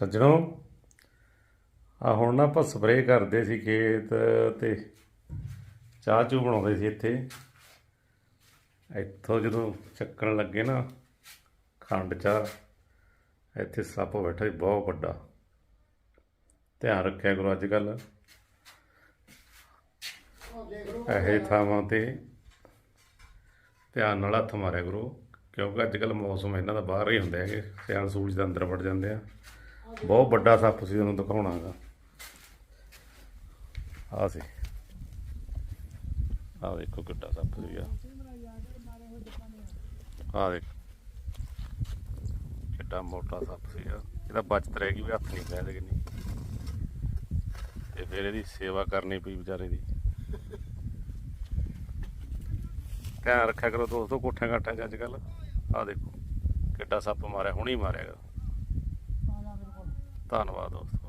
ਸੱਜਣੋ ਆ ਹੁਣ ਨਾ ਆਪਾਂ ਸਪਰੇਅ ਕਰਦੇ ਸੀ ਖੇਤ ਤੇ ਚਾਹ ਚੂ ਬਣਾਉਂਦੇ ਸੀ ਇੱਥੇ। ਇੱਥੋਂ ਜਦੋਂ ਚੱਕਣ ਲੱਗੇ ਨਾ, ਖੰਡ ਚਾਹ, ਇੱਥੇ ਸੱਪ ਬੈਠਾ ਸੀ, ਬਹੁਤ ਵੱਡਾ। ਧਿਆਨ ਰੱਖਿਆ ਕਰੋ ਅੱਜ ਕੱਲ ਇਹ ਥਾਵਾਂ ਤੇ ਧਿਆਨ ਨਾਲ ਹੱਥ ਮਾਰਿਆ ਕਰੋ, ਕਿਉਂਕਿ ਅੱਜ ਕੱਲ ਮੌਸਮ ਇਹਨਾਂ ਦਾ ਬਾਹਰ ਹੀ ਹੁੰਦਾ ਹੈਗੇ ਸਿਆਲ ਸੂਰਜ ਦੇ ਅੰਦਰ ਵੜ ਜਾਂਦੇ ਆ। ਬਹੁਤ ਵੱਡਾ ਸੱਪ ਸੀ ਤੁਹਾਨੂੰ ਦਿਖਾਉਣਾਗਾ ਆ ਸੀ। ਆ ਦੇਖੋ ਕਿੱਡਾ ਸੱਪ ਸੀਗਾ ਆ। ਦੇਖ। ਕਿੱਡਾ ਮੋਟਾ ਸੱਪ ਸੀਗਾ ਇਹਦਾ ਬਚਤ ਰਹਿ ਗਈ ਵੀ ਹੱਥ ਨਹੀਂ ਪੈ ਦੇ ਨਹੀਂ ਤੇ ਫਿਰ ਇਹਦੀ ਸੇਵਾ ਕਰਨੀ ਪਈ ਵਿਚਾਰੇ ਦੀ। ਧਿਆਨ ਰੱਖਿਆ ਕਰੋ ਦੋਸਤੋ ਕੋਠਿਆਂ ਘਾਟਾਂ 'ਚ ਅੱਜ ਕੱਲ ਆ ਦੇਖੋ, ਕਿੱਡਾ ਸੱਪ ਮਾਰਿਆ, ਹੁਣੀ ਮਾਰਿਆ ਗਾ। ਧੰਨਵਾਦ ਦੋਸਤੋ।